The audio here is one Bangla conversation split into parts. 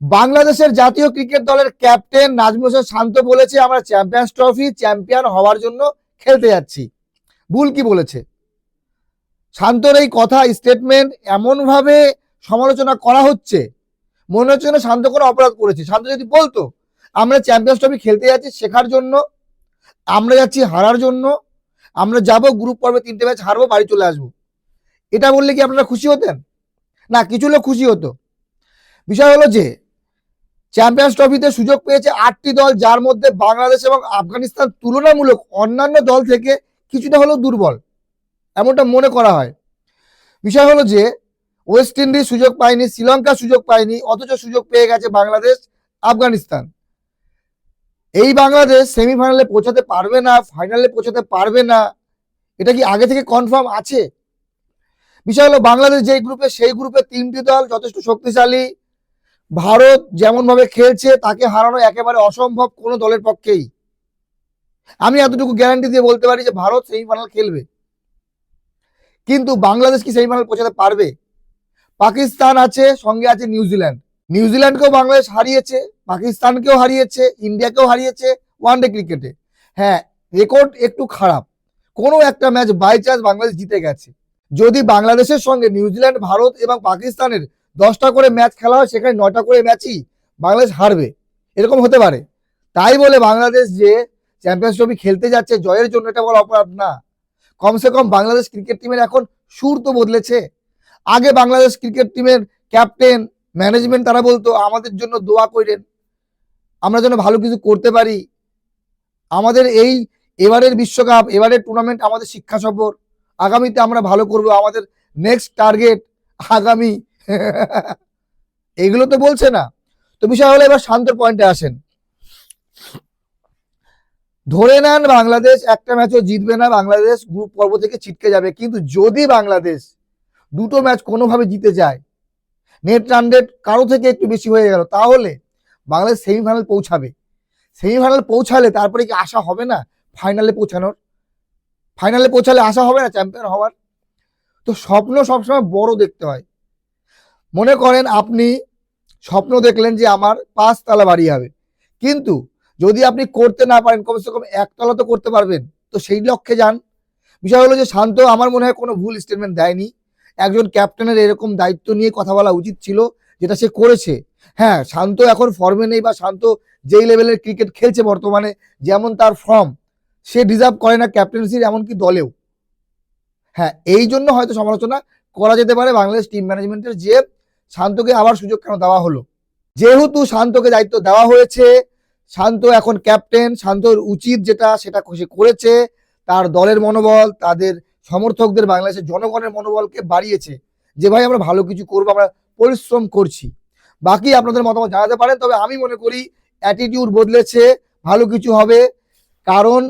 বাংলাদেশের জাতীয় ক্রিকেট দলের ক্যাপ্টেন নাজমুল হোসেন শান্ত বলেছে, আমরা চ্যাম্পিয়ন্স ট্রফি চ্যাম্পিয়ন হওয়ার জন্য খেলতে যাচ্ছি। ভুল কি বলেছে? শান্তর এই কথা স্টেটমেন্ট এমনভাবে সমালোচনা করা হচ্ছে, মনে হচ্ছে না শান্ত কোনো অপরাধ করেছে। শান্ত যদি বলতো, আমরা চ্যাম্পিয়ন্স ট্রফি খেলতে যাচ্ছি শেখার জন্য, আমরা যাচ্ছি হারার জন্য, আমরা যাব গ্রুপ পর্বে তিনটে ম্যাচ হারবো, বাড়ি চলে আসব। এটা বললে কি আপনারা খুশি হতেন? না, কিছু লোক খুশি হতো। বিষয় হলো যে চ্যাম্পিয়ন্স ট্রফিতে সুযোগ পেয়েছে আটটি দল, যার মধ্যে বাংলাদেশ এবং আফগানিস্তান তুলনামূলক অন্যান্য দল থেকে কিছুটা হলেও দুর্বল, এমনটা মনে করা হয়। বিষয় হলো যে ওয়েস্ট ইন্ডিজ সুযোগ পায়নি, শ্রীলঙ্কা সুযোগ পায়নি, অথচ সুযোগ পেয়ে গেছে বাংলাদেশ, আফগানিস্তান। এই বাংলাদেশ সেমিফাইনালে পৌঁছাতে পারবে না ফাইনালে পৌঁছাতে পারবে না, এটা কি আগে থেকে কনফার্ম আছে? বিষয় হলো বাংলাদেশ যেই গ্রুপে সেই গ্রুপে তিনটি দল যথেষ্ট শক্তিশালী ভারত যেমন ভাবে খেলছে, তাকে হারানো একেবারে অসম্ভব কোনো দলের পক্ষেই। আমি এতটুকু গ্যারান্টি দিয়ে বলতে পারি যে, ভারত সেমিফাইনাল খেলবে। কিন্তু বাংলাদেশ কি সেমিফাইনাল পৌঁছাতে পারবে? পাকিস্তান আছে, সঙ্গে আছে নিউজিল্যান্ড নিউজিল্যান্ডকেও বাংলাদেশ হারিয়েছে, পাকিস্তানকেও হারিয়েছে ইন্ডিয়াকেও হারিয়েছে ওয়ানডে ক্রিকেটে হ্যাঁ রেকর্ড একটু খারাপ। কোনো একটা ম্যাচ বাই চান্স বাংলাদেশ জিতে গেছে। যদি বাংলাদেশের সঙ্গে নিউজিল্যান্ড ভারত এবং পাকিস্তানের দশটা করে ম্যাচ খেলা হয়, সেখানে নয়টা করে ম্যাচই বাংলাদেশ হারবে। এরকম হতে পারে। তাই বলে বাংলাদেশ যে চ্যাম্পিয়ন্স ট্রফি খেলতে যাচ্ছে, জয়ের জন্য এটা বড় অপরাধ না। কমসে কম বাংলাদেশ ক্রিকেট টিমের এখন সুর তো বদলেছে। আগে বাংলাদেশ ক্রিকেট টিমের ক্যাপ্টেন, ম্যানেজমেন্ট তারা বলতো, আমাদের জন্য দোয়া করেন আমরা যেন ভালো কিছু করতে পারি। আমাদের এই এবারের বিশ্বকাপ, এবারের টুর্নামেন্ট আমাদের শিক্ষা সফর। আগামীতে আমরা ভালো করব। আমাদের নেক্সট টার্গেট আগামী এগুলো তো বলছে না। তো বিষয় হলো এবার শান্তর পয়েন্টে আসেন। ধরে নেন বাংলাদেশ একটা ম্যাচও জিতবে না, বাংলাদেশ গ্রুপ পর্ব থেকে ছিটকে যাবে। কিন্তু যদি বাংলাদেশ দুটো ম্যাচ কোনোভাবে জিতে যায় নেট রান রেট কারও থেকে একটু বেশি হয়ে গেল, তাহলে বাংলাদেশ সেমিফাইনাল পৌঁছাবে। সেমিফাইনাল পৌঁছালে তারপরে কি আশা হবে না ফাইনালে পৌঁছানোর? ফাইনালে পৌঁছালে আশা হবে না চ্যাম্পিয়ন হওয়ার? তো স্বপ্ন সবসময় বড় দেখতে হয়। মনে করেন আপনি স্বপ্ন দেখলেন যে আমার পাঁচতলা বাড়ি হবে। কিন্তু যদি আপনি করতে না পারেন, কমসে কম একতলা তো করতে পারবেন। তো সেই লক্ষ্যে যান। বিষয় হলো যে শান্ত, আমার মনে হয় কোনো ভুল স্টেটমেন্ট দেয়নি। একজন ক্যাপ্টেনের এরকম দায়িত্ব নিয়ে কথা বলা উচিত ছিল, যেটা সে করেছে। হ্যাঁ শান্ত এখন ফর্মে নেই বা শান্ত যেই লেভেলের ক্রিকেট খেলছে বর্তমানে, যেমন তার ফর্ম সে ডিজার্ভ করে না ক্যাপ্টেন্সির এমনকি দলেও। হ্যাঁ এই জন্য হয়তো সমালোচনা করা যেতে পারে বাংলাদেশ টিম ম্যানেজমেন্টের যে শান্তকে আবার সুযোগ কেন দেওয়া হলো? যেহেতু শান্তকে দায়িত্ব দেওয়া হয়েছে, শান্ত এখন ক্যাপ্টেন, শান্তর উচিত যেটা, সেটা সে করেছে। তার দলের মনোবল, তাদের সমর্থকদের, বাংলাদেশের জনগণের মনোবলকে বাড়িয়েছে। যে ভাই, আমরা ভালো কিছু করব, আমরা পরিশ্রম করছি। বাকি আপনাদের মতামত জানাতে পারেন, তবে আমি মনে করি অ্যাটিটিউড বদলেছে, ভালো কিছু হবে। কারণ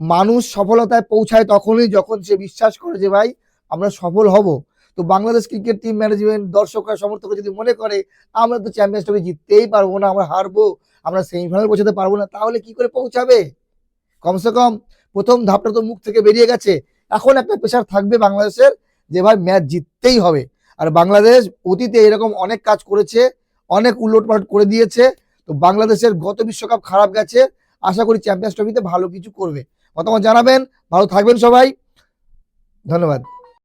মানুষ সফলতায় পৌঁছায় তখনই যখন সে বিশ্বাস করে যে ভাই, আমরা সফল হব। তো বাংলাদেশ ক্রিকেট টিম ম্যানেজমেন্ট দর্শকরা সমর্থকরা যদি মনে করে, আমরা তো চ্যাম্পিয়ন্স ট্রফি জিততেই পারব না, আমরা হারবো, আমরা সেমিফাইনাল পৌঁছাতে পারব না, তাহলে কি করে পৌঁছাবে? কমসে কম প্রথম ধাপটা তো মুখ থেকে বেরিয়ে গেছে। এখন একটা প্রেশার থাকবে বাংলাদেশের যে ভাই ম্যাচ জিততেই হবে। আর বাংলাদেশ অতীতে এরকম অনেক কাজ করেছে, অনেক উলটপালট করে দিয়েছে, তো বাংলাদেশের গত বিশ্বকাপ খারাপ গেছে, আশা করি চ্যাম্পিয়ন্স ট্রফিতে ভালো কিছু করবে। মতামত জানাবেন, ভালো থাকবেন সবাই। ধন্যবাদ।